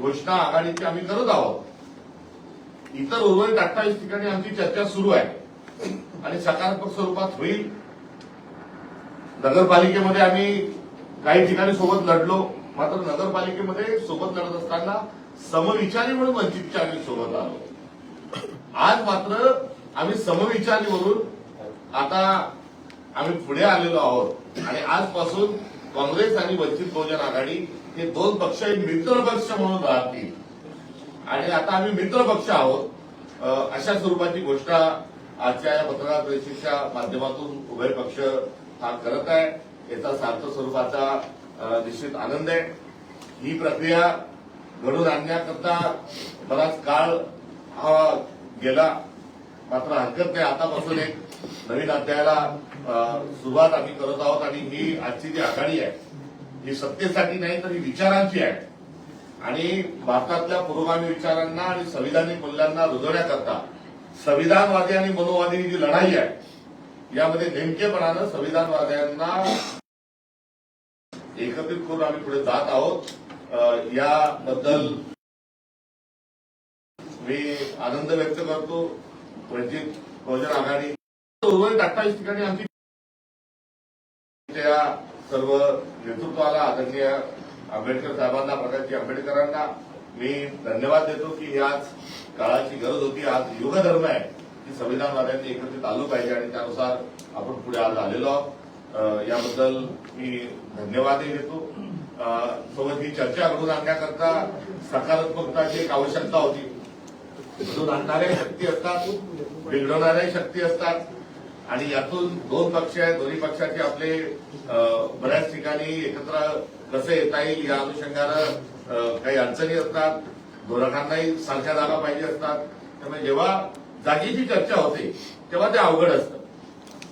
घोषणा आघाडीची आम्ही करत आहोत. इतर उर्वरित अठ्ठावीस ठिकाणी आमची चर्चा सुरू आहे. आणि सकारात्मक स्वरूपात होईल. नगरपालिकेमध्ये आम्ही काही ठिकाणी सोबत लढलो. मात्र नगरपालिकेमध्ये सोबत लढत असताना समविचारी म्हणून वंचितच्या आम्ही सोबत आलो. आज मात्र आम्ही समविचारीवरून आता आम्ही पुढे आलेलो आहोत. आणि आजपासून काँग्रेस आणि वंचित बहुजन आघाडी हे दोन पक्ष हे मित्र पक्ष म्हणून राहतील. आणि आता आम्ही मित्र पक्ष आहोत. अशा स्वरूपाची गोष्ट आजच्या या पत्रकार परिषदेच्या माध्यमातून उभय पक्ष हा करत आहे. याचा सार्थ स्वरूपाचा निश्चित आनंद आहे. ही प्रक्रिया घडून आणण्याकरता बराच काळ हा गेला. मात्र हरकत नाही. आतापासून एक नवीन अध्यायाला सुरुवात आम्ही करत आहोत आणि ही आजची जी आघाडी आहे ही सत्तेसाठी नाही तर ही विचारांची आहे. आणि भारतातल्या पुरोगामी विचारांना आणि संविधानिक मूल्यांना रुजवण्याकरता संविधानवादी आणि मनोवादी जी लढाई आहे यामध्ये नेमकेपणानं संविधानवाद्यांना एकत्रित करून आम्ही पुढे जात आहोत. याबद्दल मी आनंद व्यक्त करतो. वंचित बहुजन आघाडी उर्वरित अठ्ठावीस ठिकाणी आमची त्या सर्व नेतृत्वाला आदरणीय आंबेडकर साहेबांना प्रकाशजी आंबेडकरांना मी धन्यवाद देतो की ही आज काळाची गरज होती. आज युगधर्म आहे. की संविधानवाद्यांनी एकत्रित आलो पाहिजे आणि त्यानुसार आपण पुढे आज आलेलो आहोत. याबद्दल मी धन्यवादही देतो. सोबत ही चर्चा घडून आणण्याकरता सकारात्मकताची एक आवश्यकता होती. घडून आणणाऱ्या शक्ती असतात बिघडवणाऱ्याही शक्ती असतात. आणि यातून दोन पक्ष आहेत. दोन्ही पक्षाचे आपले बऱ्याच ठिकाणी एकत्र कसे येता येईल या अनुषंगानं काही अडचणी असतात. धोरणांनाही सारख्या जागा पाहिजे असतात. त्यामुळे जेव्हा जागेची चर्चा होते तेव्हा ते अवघड असतं.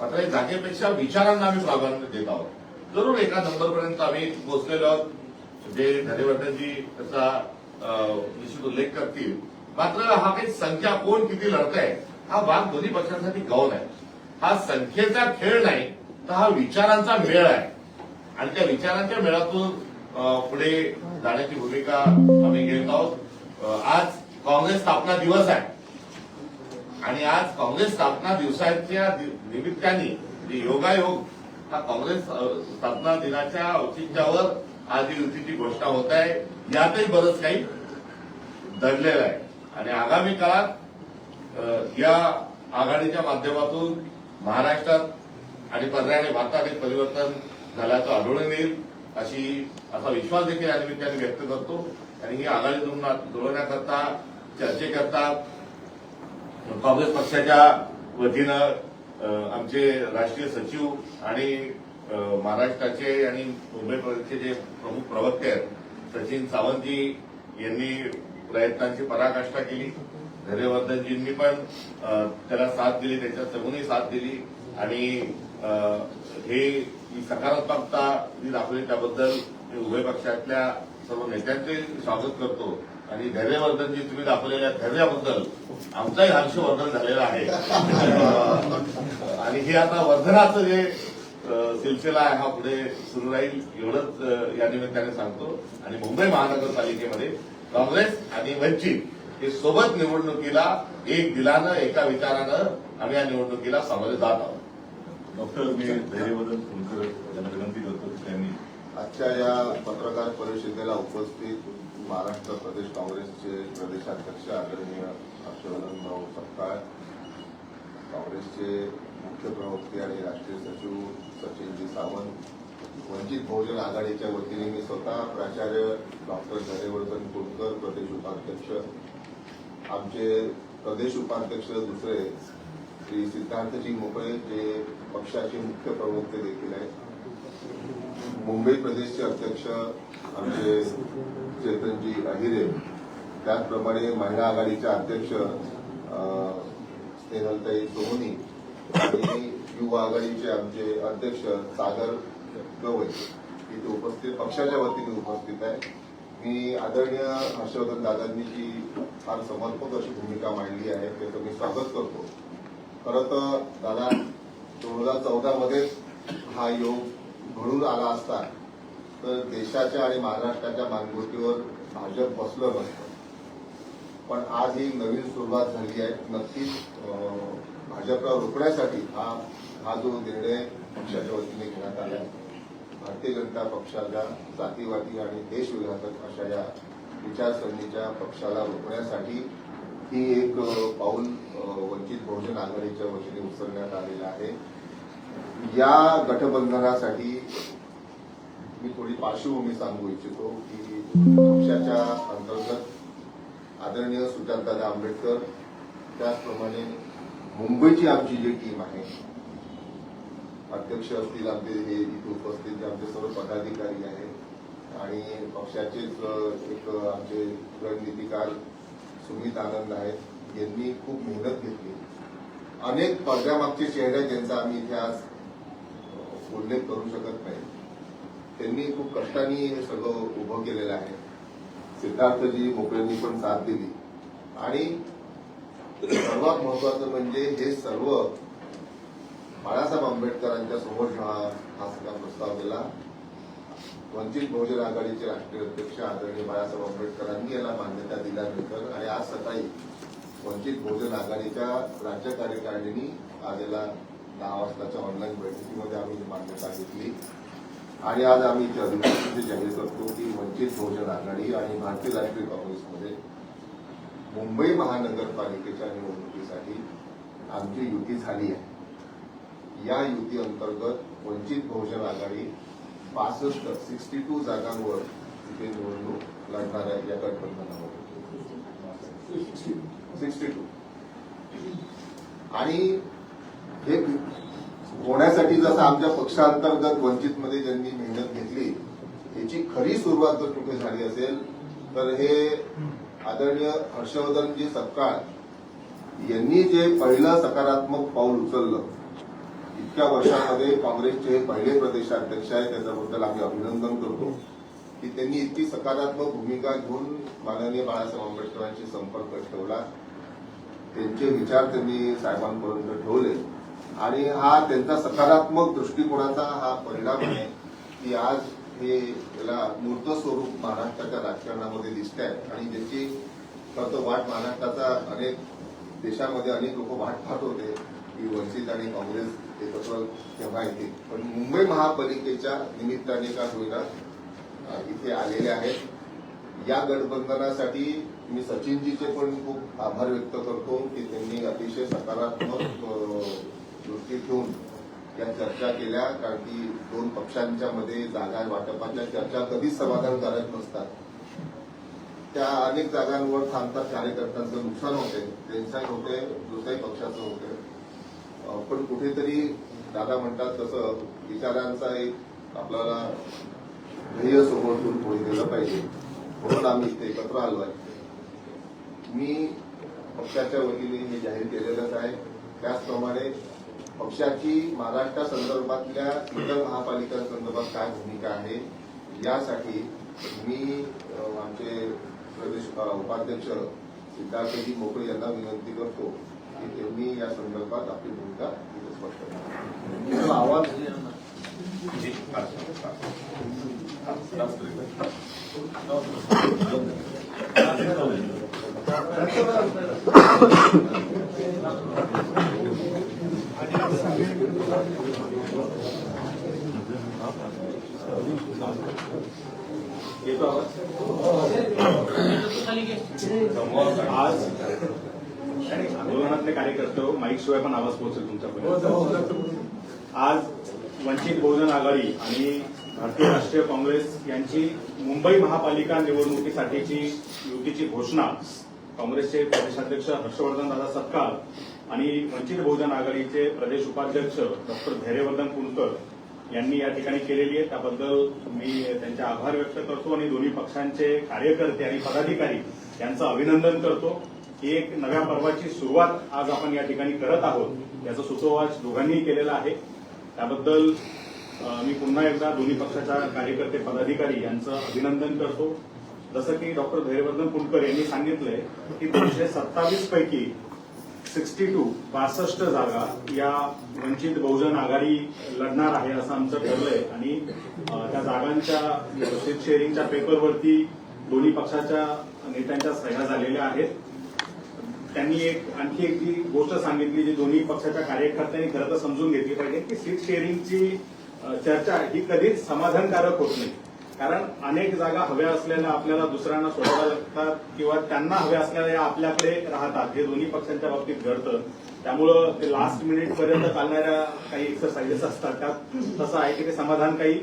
मात्र जागेपेक्षा विचारांना आम्ही प्राधान्य देत आहोत. जरूर एका नंबरपर्यंत आम्ही पोहोचलेलो आहोत. जे धनेवर्धनजी त्याचा निश्चित उल्लेख करतील. मात्र हा काही संख्या कोण किती लढतंय हा भाग दोन्ही पक्षांसाठी गौण आहे. हा संख्येचा खेळ नाही तर हा विचारांचा मेळ आहे. आणि त्या विचारांच्या मेळातून पुढे जाण्याची भूमिका आम्ही घेत आहोत. आज काँग्रेस स्थापना दिवस आहे. आणि आज काँग्रेस स्थापना दिवसाच्या निमित्ताने योगायोग हा काँग्रेस स्थापना दिनाच्या औचित्यावर आज ही युतीची घोषणा होत आहे. यातही बरंच काही दडलेलं आहे. आणि आगामी काळात या आघाडीच्या माध्यमातून महाराष्ट्रात आणि पर्यायाने भारतात एक परिवर्तन झाल्याचं आढळून येईल अशी असा विश्वास देखील या निमित्ताने व्यक्त करतो. आणि ही आघाडी जुळवण्याकरता चर्चेकरता काँग्रेस पक्षाच्या वतीनं आमचे राष्ट्रीय सचिव आणि महाराष्ट्राचे आणि मुंबई प्रदेशचे जे प्रमुख प्रवक्ते आहेत सचिन सावंतजी यांनी प्रयत्नांची पराकाष्ठा केली. धैर्यवर्धनजींनी पण त्याला साथ दिली त्याच्या समूनही साथ दिली. आणि हे ही सकारात्मकता जी दाखवली त्याबद्दल मी उभय पक्षातल्या सर्व नेत्यांचे स्वागत करतो. आणि धैर्यवर्धनजी तुम्ही दाखवलेल्या धैर्याबद्दल आमचाही हर्षवर्धन झालेलं आहे. आणि हे आता वर्धनाचं जे सिलसिला आहे हा पुढे सुरू राहील एवढंच या निमित्ताने सांगतो. आणि मुंबई महानगरपालिकेमध्ये काँग्रेस आणि वंचित हे सोबत निवडणुकीला एक दिलानं एका विचारानं आम्ही या निवडणुकीला सामोरे जात आहोत. डॉक्टर मी धैर्यवर्धन फुलकर यांना विनंती करतो त्यांनी आजच्या या पत्रकार परिषदेला उपस्थित महाराष्ट्र प्रदेश काँग्रेसचे प्रदेशाध्यक्ष आदरणीय हर्षवर्धन भाऊ सपकाळ काँग्रेसचे मुख्य प्रवक्ते आणि राष्ट्रीय सचिव सचिनजी सावंत वंचित बहुजन आघाडीच्या वतीने मी स्वतः प्राचार्य डॉक्टर धैर्यवर्धन कुलकर प्रदेश उपाध्यक्ष आमचे प्रदेश उपाध्यक्ष दुसरे श्री सिद्धार्थजी मोकळे जे पक्षाचे मुख्य प्रवक्ते देखील आहेत. मुंबई प्रदेशचे अध्यक्ष आमचे चेतनजी अहिरे त्याचप्रमाणे महिला आघाडीच्या अध्यक्ष स्नेहलताई सोहनी आणि युवा आघाडीचे आमचे अध्यक्ष सागर गवई इथे उपस्थित पक्षाच्या वतीने उपस्थित आहे मी आदरणीय हर्षवर्धन दादांनी जी फार समर्पक अशी भूमिका मांडली आहे त्याचं मी स्वागत करतो. खरं तर दादा दोन हजार चौदामध्ये हा योग घडून आला असता तर देशाच्या आणि महाराष्ट्राच्या मानगुटीवर भाजप बसलं नसतं. पण आज ही नवीन सुरुवात झाली आहे. नक्कीच भाजपला रोखण्यासाठी हा हा जो निर्णय पक्षाच्या वतीने घेण्यात आला आहे. भारतीय जनता पक्षाच्या जातीवादी आणि देशविघातक अशा या विचारसरणीच्या पक्षाला रोखण्यासाठी ही एक पाऊल वंचित बहुजन आघाडीच्या वतीने उचलण्यात आलेलं आहे. या गठबंधनासाठी मी थोडी पार्श्वभूमी सांगू इच्छितो की पक्षाच्या अंतर्गत आदरणीय सुजातदादा आंबेडकर त्याचप्रमाणे मुंबईची आमची जी टीम आहे अध्यक्ष असतील आमचे हे इथे उपस्थित जे आमचे सर्व पदाधिकारी आहेत आणि पक्षाचेच एक आमचे रणनीतिकार सुमित आनंद आहेत. यांनी खूप मेहनत घेतली. अनेक पडद्यामागचे चेहरे ज्यांचा आम्ही इथे आज उल्लेख करू शकत नाही. त्यांनी खूप कष्टाने हे सगळं उभं केलेलं आहे. सिद्धार्थजी मोकळ्यांनी पण साथ दिली. आणि सर्वात महत्वाचं म्हणजे हे सर्व बाळासाहेब आंबेडकरांच्या समोर हा सगळा प्रस्ताव दिला. वंचित बहुजन आघाडीचे राष्ट्रीय अध्यक्ष आदरणीय बाळासाहेब आंबेडकरांनी याला मान्यता दिल्यानंतर आणि आज सकाळी वंचित बहुजन आघाडीच्या राज्य कार्यकारिणींनी आज याला दहा वाजताच्या ऑनलाईन बैठकीमध्ये आम्ही मान्यता घेतली. आणि आज आम्ही इथे जाहीर करतो की वंचित बहुजन आघाडी आणि भारतीय राष्ट्रीय काँग्रेसमध्ये मुंबई महानगरपालिकेच्या निवडणुकीसाठी आमची युती झाली आहे. या युती अंतर्गत वंचित बहुजन आघाडी पासष्ट सिक्स्टी टू जागांवर तिथे निवडणूक लढणार आहे या गठबंधनामध्ये सिक्स्टी टू. आणि हे होण्यासाठी जसं आमच्या पक्षांतर्गत वंचितमध्ये ज्यांनी मेहनत घेतली याची खरी सुरुवात जर कुठे झाली असेल तर हे आदरणीय हर्षवर्धनजी सरकार यांनी जे पहिलं सकारात्मक पाऊल उचललं इतक्या वर्षामध्ये काँग्रेसचे पहिले प्रदेशाध्यक्ष आहे त्याच्याबद्दल आम्ही अभिनंदन करतो. की त्यांनी इतकी सकारात्मक भूमिका घेऊन माननीय बाळासाहेब आंबेडकरांशी संपर्क ठेवला. त्यांचे विचार त्यांनी साहेबांपर्यंत ठेवले. आणि हा त्यांचा सकारात्मक दृष्टिकोनाचा हा परिणाम आहे की आज हे याला मूर्त स्वरूप महाराष्ट्राच्या राजकारणामध्ये दिसत आहे आणि ज्याची खरं वाट महाराष्ट्राचा अनेक देशामध्ये अनेक लोक वाट पाहत होते की वंचित आणि काँग्रेस एकत्र तेव्हा येतील पण मुंबई महापालिकेच्या निमित्ताने का होईना इथे आलेले आहेत. या गठबंधनासाठी मी सचिनजीचे पण खूप आभार व्यक्त करतो की त्यांनी अतिशय सकारात्मक दृष्टी ठेवून या चर्चा केल्या. कारण की दोन पक्षांच्या मध्ये जागा वाटपाच्या चर्चा कधीच समाधानकारक नसतात. त्या अनेक जागांवर थांबतात कार्यकर्त्यांचं नुकसान होते. त्यांचाही होते दुसऱ्याही पक्षाचं होते. पण कुठेतरी दादा म्हणतात तसं विचारांचा एक आपल्याला ध्येय समोर ठेवून पुढे गेलं पाहिजे. म्हणून आम्ही इथे एकत्र आलो आहे. मी पक्षाच्या वतीने हे जाहीर केलेलंच आहे. त्याचप्रमाणे पक्षाची महाराष्ट्रासंदर्भातल्या इतर महापालिकांसंदर्भात काय भूमिका आहे यासाठी मी आमचे प्रदेश उपाध्यक्ष सिद्धार्थजी मोकळे यांना विनंती करतो. की त्यांनी या संदर्भात आपली भूमिका इथे स्पष्ट करावी आवाज जी, पाच- पाच. येतो आवाज? आज आंदोलनातले शिवाय पण आवाज पोहोचेल तुमच्यापर्यंत. आज वंचित बहुजन आघाडी आणि भारतीय राष्ट्रीय काँग्रेस यांची मुंबई महापालिका निवडणुकीसाठीची युतीची घोषणा काँग्रेसचे प्रदेशाध्यक्ष हर्षवर्धन दादा सत्कार आणि वंचित बहुजन आघाडीचे प्रदेश उपाध्यक्ष डॉक्टर धैर्यवर्धन कुलकर यांनी या ठिकाणी केलेली आहे. त्याबद्दल मी त्यांचे आभार व्यक्त करतो आणि दोन्ही पक्षांचे कार्यकर्ते आणि पदाधिकारी यांचं अभिनंदन करतो. ही एक नव्या पर्वाची सुरुवात आज आपण या ठिकाणी करत आहोत. याचा सुतोवाच दोघांनीही केलेला आहे. त्याबद्दल मी पुन्हा एकदा दोन्ही पक्षाच्या कार्यकर्ते पदाधिकारी यांचं अभिनंदन करतो. जसं की डॉक्टर धैर्यवर्धन कुलकर यांनी सांगितलंय की दोनशे सत्तावीस पैकी सिक्स्टी टू बासष्ट जागा या वंचित बहुजन आघाडी लढणार आहे असं आमचं ठरलंय. आणि त्या जागांच्या सीट शेअरिंगच्या पेपरवरती दोन्ही पक्षाच्या नेत्यांच्या सह्या झालेल्या आहेत. त्यांनी एक आणखी एक जी गोष्ट सांगितली जी दोन्ही पक्षाच्या कार्यकर्त्यांनी खरं तर समजून घेतली पाहिजे की सीट शेअरिंगची चर्चा ही कधीच समाधानकारक होत नाही. कारण अनेक जागा हव्या असलेल्या आपल्याला दुसऱ्यांना सोडाव्या लागतात किंवा त्यांना हव्या असलेल्या या आपल्याकडे राहतात हे दोन्ही पक्षांच्या बाबतीत घडतं. त्यामुळं ते लास्ट मिनिट पर्यंत चालणाऱ्या काही एक्सरसाइजेस असतात त्यात तसं आहे की ते समाधान काही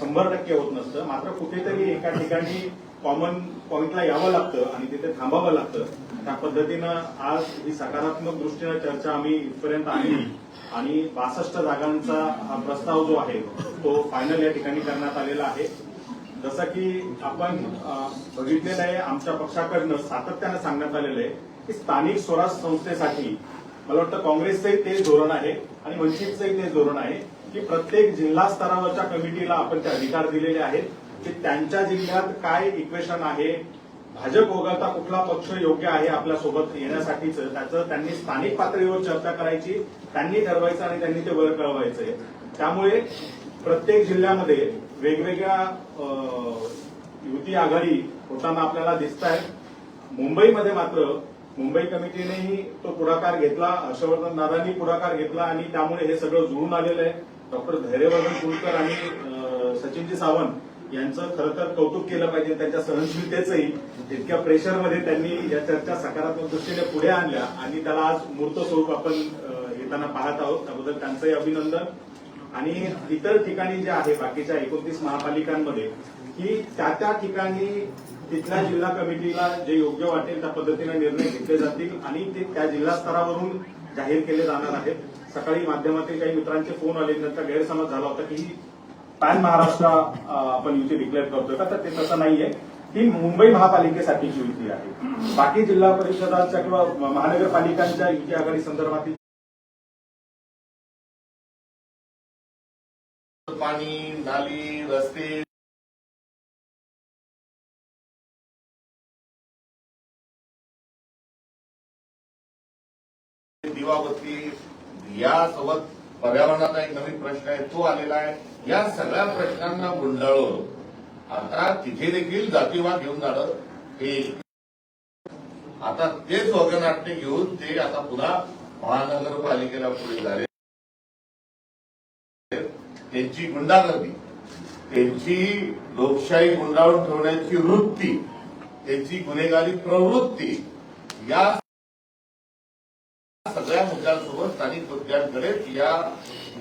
शंभर टक्के होत नसतं. मात्र कुठेतरी एका ठिकाणी कॉमन पॉइंटला यावं लागतं आणि तिथे थांबावं लागतं. त्या पद्धतीनं आज ही सकारात्मक दृष्टीनं चर्चा आम्ही इथपर्यंत आणली आणि बासष्ट जागांचा हा प्रस्ताव जो आहे तो फायनल या ठिकाणी करण्यात आलेला आहे. जसं की आपण बघितलेलं आहे आमच्या पक्षाकडनं सातत्यानं सांगण्यात आलेलं आहे की स्थानिक स्वराज संस्थेसाठी मला वाटतं काँग्रेसचंही तेच धोरण आहे आणि वंचितचंही तेच धोरण आहे की प्रत्येक जिल्हा स्तरावरच्या कमिटीला आपण ते अधिकार दिलेले आहेत. की त्यांच्या जिल्ह्यात काय इक्वेशन आहे? भाजप वगळता कुठला पक्ष योग्य आहे आपल्यासोबत येण्यासाठीच? त्याचं त्यांनी स्थानिक पातळीवर चर्चा करायची त्यांनी ठरवायचं आणि त्यांनी ते वर कळवायचंय. त्यामुळे प्रत्येक जिल्ह्यामध्ये वेगवेगळ्या युती आघाडी होताना आपल्याला दिसत आहेत मुंबईमध्ये मात्र मुंबई कमिटीनेही तो पुढाकार घेतला हर्षवर्धन दादांनी पुढाकार घेतला आणि त्यामुळे हे सगळं जुळून आलेलं आहे. डॉक्टर धैर्यवर्धन कुलकर आणि सचिनजी सावंत यांचं खरं तर कौतुक केलं पाहिजे त्यांच्या सहनशीलतेचंही. इतक्या प्रेशरमध्ये त्यांनी या चर्चा सकारात्मक दृष्टीने पुढे आणल्या आणि त्याला आज मूर्त स्वरूप आपण येताना पाहत आहोत. त्याबद्दल त्यांचंही अभिनंदन. आणि इतर ठिकाणी जे आहे बाकीच्या एकोणतीस महापालिकांमध्ये की त्या त्या ठिकाणी तिथल्या जिल्हा कमिटीला जे योग्य वाटेल त्या पद्धतीने निर्णय घेतले जातील आणि ते त्या जिल्हा स्तरावरून जाहीर केले जाणार आहेत. सकाळी माध्यमातील काही मित्रांचे फोन आले त्यांचा गैरसमज झाला होता की पॅन महाराष्ट्र आपण युती डिक्लेअर करतोय. का तर ते तसं नाहीये. ही मुंबई महापालिकेसाठीची युती आहे. बाकी जिल्हा परिषदाच्या किंवा महानगरपालिकांच्या युती आघाडी संदर्भातील पाणी नाली रस्ते. दिवाबत्ती यासोबत पर्यावरणाचा एक नवीन प्रश्न आहे. तो आलेला आहे. या सगळ्या प्रश्नांना गुंडाळून आता तिथे देखील जातीवाद घेऊन जाणं हे आता तेच वगनाट्य घेऊन ते आता पुन्हा महानगरपालिकेला पुढे झाले त्यांची गुंडागर्दी त्यांची लोकशाही गुंडाळून ठेवण्याची वृत्ती त्यांची गुन्हेगारी प्रवृत्ती या सगळ्या मुद्द्यांसोबत स्थानिक मुद्द्यांकडे या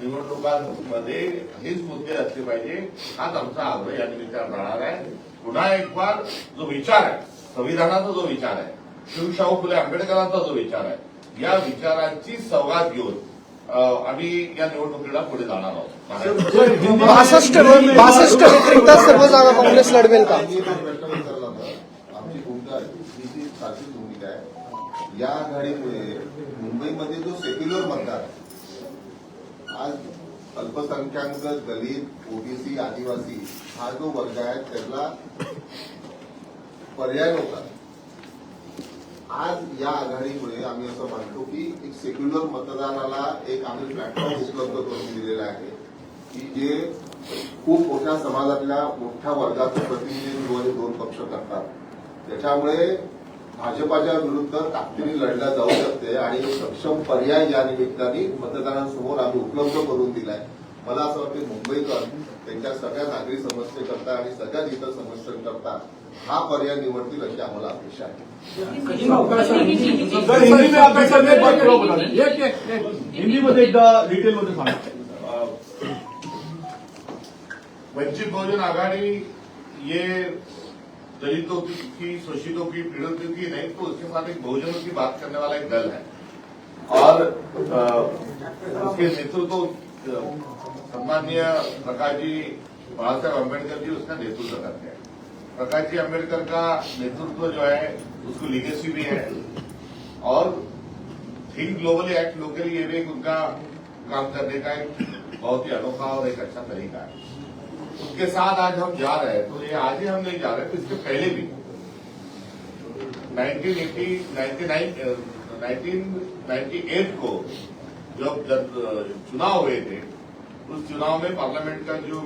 निवडणुकांमध्ये हेच मुद्दे असले पाहिजे. हाच आमचा आग्रह या निमित्तानं राहणार आहे. पुन्हा एक बार जो विचार आहे संविधानाचा जो विचार आहे शिवशाहू फुले आंबेडकरांचा जो विचार आहे या विचारांची सौगात घेऊन आम्ही या निवडणुकीला पुढे जाणार आहोत. बासष्ट बासष्ट व्यतिरिक्त सर्व जागा काँग्रेस लढवेल का? आमची भूमिका ही आहे. या आघाडीमुळे मुंबईमध्ये जो सेक्युलर मतदार आहे, आज अल्पसंख्याक दलित ओबीसी आदिवासी हा जो वर्ग आहे त्याला पर्याय नव्हता. आज या आघाडीमुळे आम्ही असं मानतो की एक सेक्युलर मतदाराला एक आम्ही प्लॅटफॉर्म उपलब्ध करून दिलेला आहे की जे खूप मोठ्या समाजातल्या मोठ्या वर्गाचं प्रतिनिधित्व हे दोन पक्ष करतात. त्याच्यामुळे भाजपाच्या विरुद्ध ताकदीने लढल्या जाऊ शकते आणि सक्षम पर्याय या निमित्ताने मतदारांसमोर आम्ही उपलब्ध करून दिलाय. मला असं वाटतं मुंबईकर त्यांच्या सगळ्या नागरी समस्येकरता आणि सगळ्या इतर समस्यांकरता हा पर्याय निवडतील अशी आम्हाला अपेक्षा आहे. एकदा सांगा. वंचित बहुजन आघाड़ी ये दलितों की शोषितों की पीड़ितों की नहीं तो उसके साथ एक बहुजनों की बात करने वाला एक दल है। और उसके नेतृत्व अ, सम्माननीय प्रकाश जी बाबा साहेब अंबेडकर जी उसका नेतृत्व करते हैं। प्रकाश जी अंबेडकर का नेतृत्व जो है उसको लीगेसी भी है। और थिंक ग्लोबली एक्ट लोकली ये भी उनका काम करने का एक बहुत ही अनोखा और एक अच्छा तरीका है। उसके साथ आज हम जा रहे हैं। तो ये आज ही हम नहीं जा रहे तो इसके पहले भी। 1980 99 1998 को जब जब चुनाव हुए थे, उस चुनाव में पार्लियामेंट का जो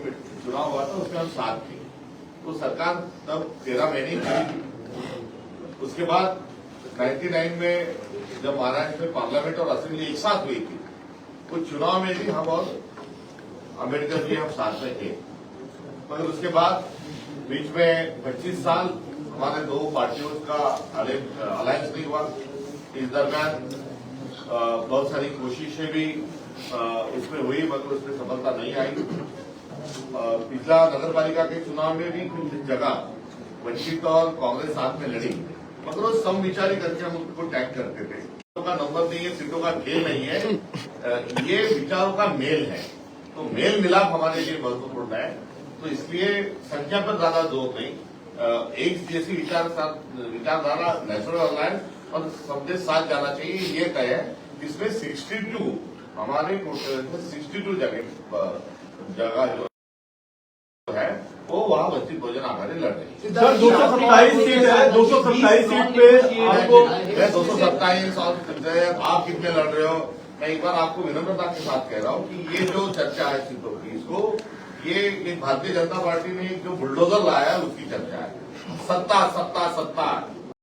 चुनाव हुआ था, उसमें हम साथ थे। तो सरकार तब तेरह महीने थी। उसके बाद 99 में जब महाराष्ट्र में पार्लियामेंट और असेंबली एक साथ हुई थी तो चुनाव में भी हम और अंबेडकर जी हम साथ में थे। मगर उसके बाद बीच में 25 साल हमारे दो पार्टियों का अलायंस नहीं हुआ। इस दरमियान बहुत सारी कोशिशें भी उसमें हुई, मगर उसमें सफलता नहीं आई। पिछला नगर पालिका के चुनाव में भी कुछ जगह वंचित और कांग्रेस साथ में लड़ी, मगर वो सम विचारी करके हम उनको टैग करते थे। सीटों का नंबर नहीं है, सीटों का खेल नहीं है ये विचारों का मेल है। तो मेल मिलाप हमारे लिए महत्वपूर्ण है। तो इसलिए संख्या पर ज़्यादा ज़ोर नहीं। एक जैसी विचार विचारधारा नेशनल अलायंस और सबके साथ जाना चाहिए ये तय है जिसमें 62 हमारे सिक्सटी टू जगह जगह जो है वो वहाँ वंचित भोजन आघाड़ी लड़ रही है। सर दो सौ सत्ताईस सीट है दो सौ सत्ताईस सीट पे आपको दो सौ सत्ताईस और आप कितने लड़ रहे हो? मैं एक बार आपको विनम्रता के साथ कह रहा हूँ कि ये जो चर्चा है सीटों की इसको ये एक भारतीय जनता पार्टी ने जो बुलडोजर लाया है उसकी चर्चा है। सत्ता सत्ता सत्ता।